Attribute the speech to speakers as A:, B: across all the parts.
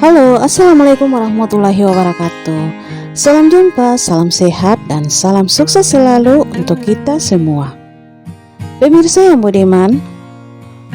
A: Halo, Assalamualaikum warahmatullahi wabarakatuh. Salam jumpa, salam sehat, dan salam sukses selalu untuk kita semua. Pemirsa yang budiman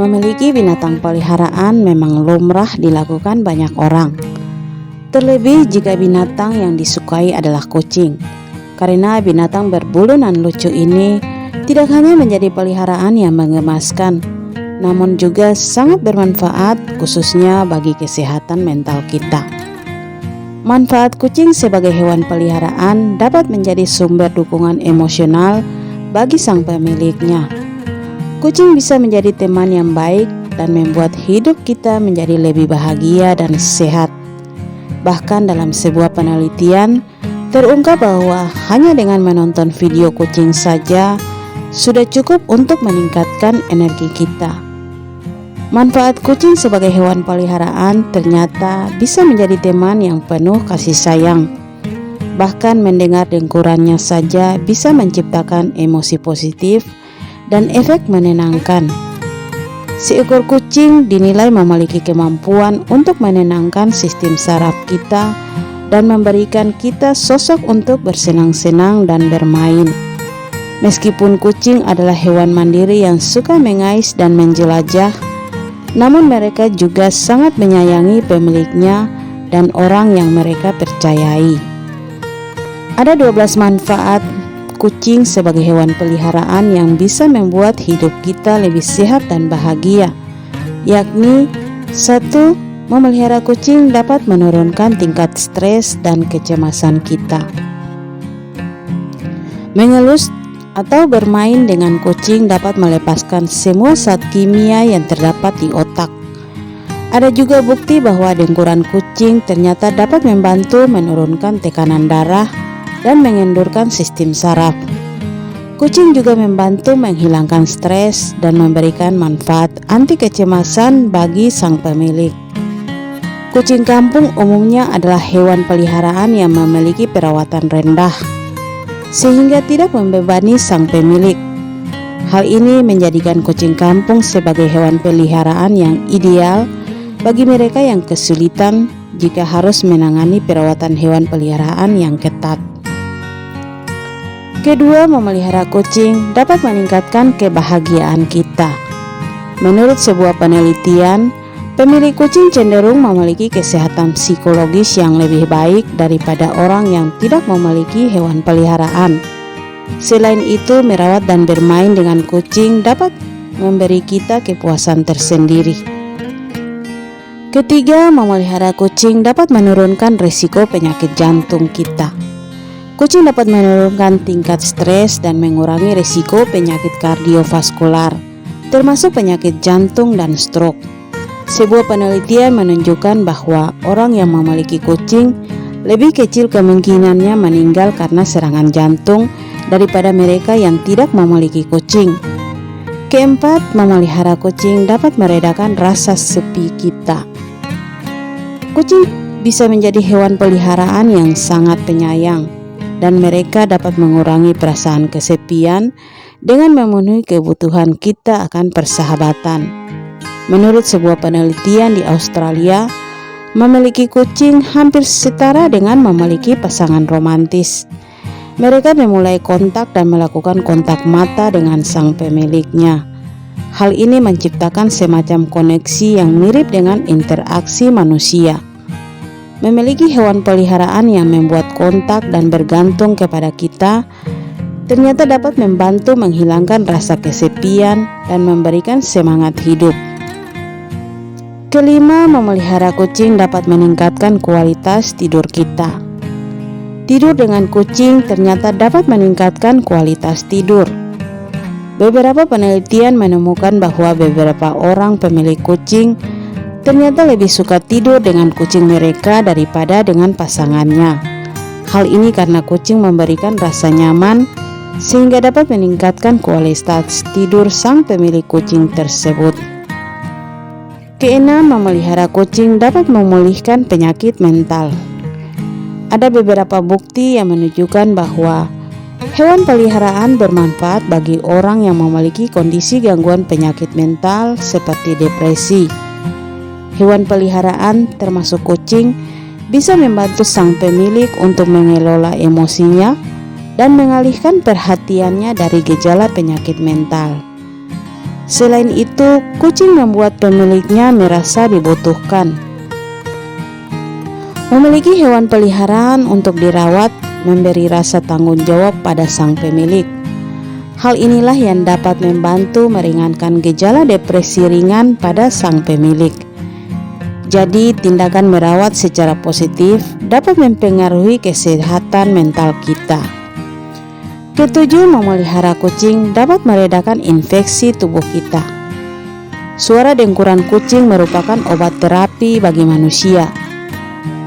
A: Memiliki binatang peliharaan memang lumrah dilakukan banyak orang. Terlebih jika binatang yang disukai adalah kucing. Karena binatang berbulu dan lucu ini tidak hanya menjadi peliharaan yang mengemaskan namun juga sangat bermanfaat khususnya bagi kesehatan mental kita. Manfaat kucing sebagai hewan peliharaan dapat menjadi sumber dukungan emosional bagi sang pemiliknya. Kucing bisa menjadi teman yang baik dan membuat hidup kita menjadi lebih bahagia dan sehat. Bahkan dalam sebuah penelitian terungkap bahwa hanya dengan menonton video kucing saja sudah cukup untuk meningkatkan energi kita. Manfaat kucing sebagai hewan peliharaan ternyata bisa menjadi teman yang penuh kasih sayang. Bahkan mendengar dengkurannya saja bisa menciptakan emosi positif dan efek menenangkan. Seekor kucing dinilai memiliki kemampuan untuk menenangkan sistem saraf kita dan memberikan kita sosok untuk bersenang-senang dan bermain. Meskipun kucing adalah hewan mandiri yang suka mengais dan menjelajah, namun mereka juga sangat menyayangi pemiliknya dan orang yang mereka percayai. Ada 12 manfaat kucing sebagai hewan peliharaan yang bisa membuat hidup kita lebih sehat dan bahagia, yakni satu, memelihara kucing dapat menurunkan tingkat stres dan kecemasan kita. Mengelus atau bermain dengan kucing dapat melepaskan semua zat kimia yang terdapat di otak. Ada juga bukti bahwa dengkuran kucing ternyata dapat membantu menurunkan tekanan darah dan mengendurkan sistem saraf. Kucing juga membantu menghilangkan stres dan memberikan manfaat anti kecemasan bagi sang pemilik. Kucing kampung umumnya adalah hewan peliharaan yang memiliki perawatan rendah sehingga tidak membebani sang pemilik. Hal ini menjadikan kucing kampung sebagai hewan peliharaan yang ideal bagi mereka yang kesulitan jika harus menangani perawatan hewan peliharaan yang ketat. Kedua, memelihara kucing dapat meningkatkan kebahagiaan kita. Menurut sebuah penelitian, Pemilik kucing cenderung memiliki kesehatan psikologis yang lebih baik daripada orang yang tidak memiliki hewan peliharaan. Selain itu, merawat dan bermain dengan kucing dapat memberi kita kepuasan tersendiri. Ketiga, memelihara kucing dapat menurunkan risiko penyakit jantung kita. Kucing dapat menurunkan tingkat stres dan mengurangi risiko penyakit kardiovaskular, termasuk penyakit jantung dan stroke. Sebuah penelitian menunjukkan bahwa orang yang memiliki kucing lebih kecil kemungkinannya meninggal karena serangan jantung daripada mereka yang tidak memiliki kucing. Keempat, memelihara kucing dapat meredakan rasa sepi kita. Kucing bisa menjadi hewan peliharaan yang sangat penyayang, dan mereka dapat mengurangi perasaan kesepian dengan memenuhi kebutuhan kita akan persahabatan. Menurut sebuah penelitian di Australia, memiliki kucing hampir setara dengan memiliki pasangan romantis. Mereka memulai kontak dan melakukan kontak mata dengan sang pemiliknya. Hal ini menciptakan semacam koneksi yang mirip dengan interaksi manusia. Memiliki hewan peliharaan yang membuat kontak dan bergantung kepada kita ternyata dapat membantu menghilangkan rasa kesepian dan memberikan semangat hidup. Kelima, memelihara kucing dapat meningkatkan kualitas tidur kita. Tidur dengan kucing ternyata dapat meningkatkan kualitas tidur. Beberapa penelitian menemukan bahwa beberapa orang pemilik kucing ternyata lebih suka tidur dengan kucing mereka daripada dengan pasangannya. Hal ini karena kucing memberikan rasa nyaman sehingga dapat meningkatkan kualitas tidur sang pemilik kucing tersebut. Keenam, memelihara kucing dapat memulihkan penyakit mental. Ada beberapa bukti yang menunjukkan bahwa hewan peliharaan bermanfaat bagi orang yang memiliki kondisi gangguan penyakit mental seperti depresi. Hewan peliharaan termasuk kucing bisa membantu sang pemilik untuk mengelola emosinya dan mengalihkan perhatiannya dari gejala penyakit mental. Selain itu, kucing membuat pemiliknya merasa dibutuhkan. Memiliki hewan peliharaan untuk dirawat memberi rasa tanggung jawab pada sang pemilik. Hal inilah yang dapat membantu meringankan gejala depresi ringan pada sang pemilik. Jadi, tindakan merawat secara positif dapat mempengaruhi kesehatan mental kita. Ketujuh, memelihara kucing dapat meredakan infeksi tubuh kita. Suara dengkuran kucing merupakan obat terapi bagi manusia.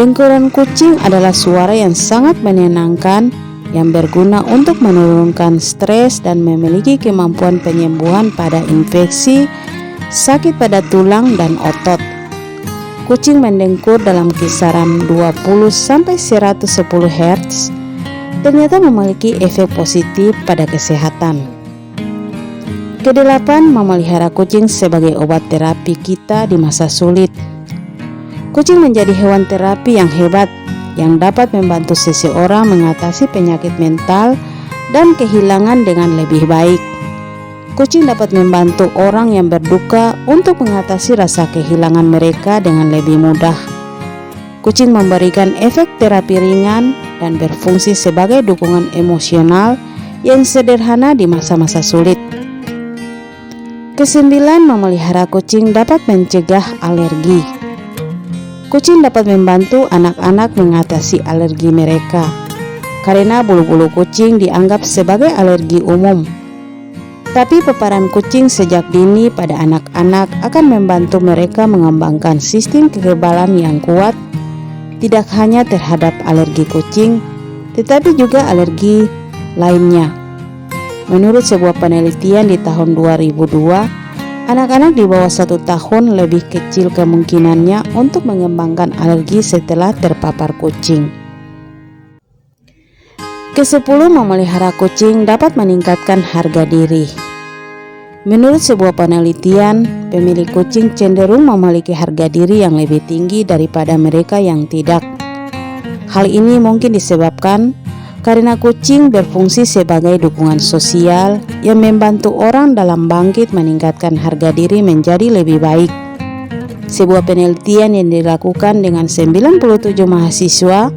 A: Dengkuran kucing adalah suara yang sangat menyenangkan yang berguna untuk menurunkan stres dan memiliki kemampuan penyembuhan pada infeksi, sakit pada tulang dan otot. Kucing mendengkur dalam kisaran 20 sampai 110 Hz ternyata memiliki efek positif pada kesehatan. Kedelapan, memelihara kucing sebagai obat terapi kita di masa sulit. Kucing menjadi hewan terapi yang hebat yang dapat membantu seseorang mengatasi penyakit mental dan kehilangan dengan lebih baik. Kucing dapat membantu orang yang berduka untuk mengatasi rasa kehilangan mereka dengan lebih mudah. Kucing memberikan efek terapi ringan dan berfungsi sebagai dukungan emosional yang sederhana di masa-masa sulit. Kesembilan, memelihara kucing dapat mencegah alergi. Kucing dapat membantu anak-anak mengatasi alergi mereka karena bulu-bulu kucing dianggap sebagai alergi umum. Tapi paparan kucing sejak dini pada anak-anak akan membantu mereka mengembangkan sistem kekebalan yang kuat tidak hanya terhadap alergi kucing, tetapi juga alergi lainnya. Menurut sebuah penelitian di tahun 2002, anak-anak di bawah satu tahun lebih kecil kemungkinannya untuk mengembangkan alergi setelah terpapar kucing. Kesepuluh memelihara kucing dapat meningkatkan harga diri. Menurut sebuah penelitian, pemilik kucing cenderung memiliki harga diri yang lebih tinggi daripada mereka yang tidak. Hal ini mungkin disebabkan karena kucing berfungsi sebagai dukungan sosial yang membantu orang dalam bangkit meningkatkan harga diri menjadi lebih baik. Sebuah penelitian yang dilakukan dengan 97 mahasiswa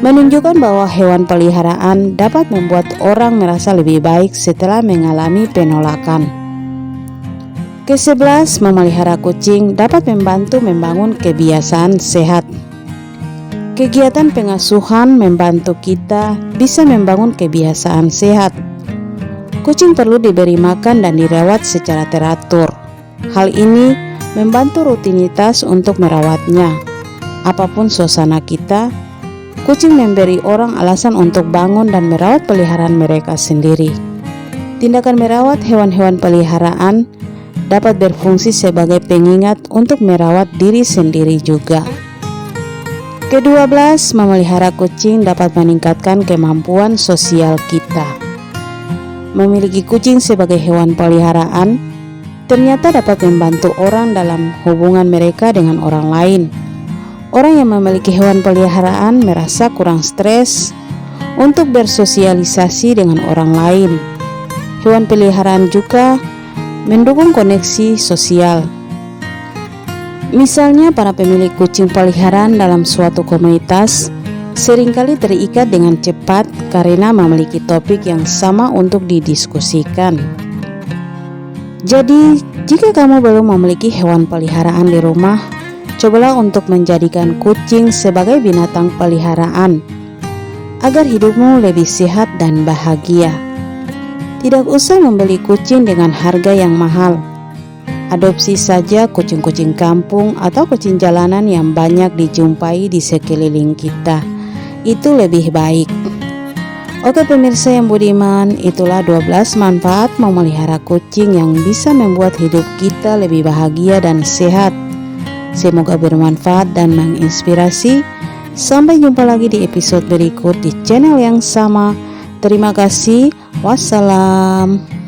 A: menunjukkan bahwa hewan peliharaan dapat membuat orang merasa lebih baik setelah mengalami penolakan. Kesebelas, memelihara kucing dapat membantu membangun kebiasaan sehat. Kegiatan pengasuhan membantu kita bisa membangun kebiasaan sehat. Kucing perlu diberi makan dan dirawat secara teratur. Hal ini membantu rutinitas untuk merawatnya. Apa pun suasana kita, kucing memberi orang alasan untuk bangun dan merawat peliharaan mereka sendiri. Tindakan merawat hewan-hewan peliharaan dapat berfungsi sebagai pengingat untuk merawat diri sendiri juga. Kedua belas, memelihara kucing dapat meningkatkan kemampuan sosial kita. Memiliki kucing sebagai hewan peliharaan ternyata dapat membantu orang dalam hubungan mereka dengan orang lain. Orang yang memiliki hewan peliharaan merasa kurang stres untuk bersosialisasi dengan orang lain. Hewan peliharaan juga mendukung koneksi sosial. Misalnya para pemilik kucing peliharaan dalam suatu komunitas sering kali terikat dengan cepat karena memiliki topik yang sama untuk didiskusikan. Jadi, jika kamu belum memiliki hewan peliharaan di rumah, cobalah untuk menjadikan kucing sebagai binatang peliharaan agar hidupmu lebih sehat dan bahagia. Tidak usah membeli kucing dengan harga yang mahal. Adopsi saja kucing-kucing kampung atau kucing jalanan yang banyak dijumpai di sekeliling kita. Itu lebih baik. Oke pemirsa yang budiman, itulah 12 manfaat memelihara kucing yang bisa membuat hidup kita lebih bahagia dan sehat. Semoga bermanfaat dan menginspirasi. Sampai jumpa lagi di episode berikut di channel yang sama. Terima kasih. Wassalam.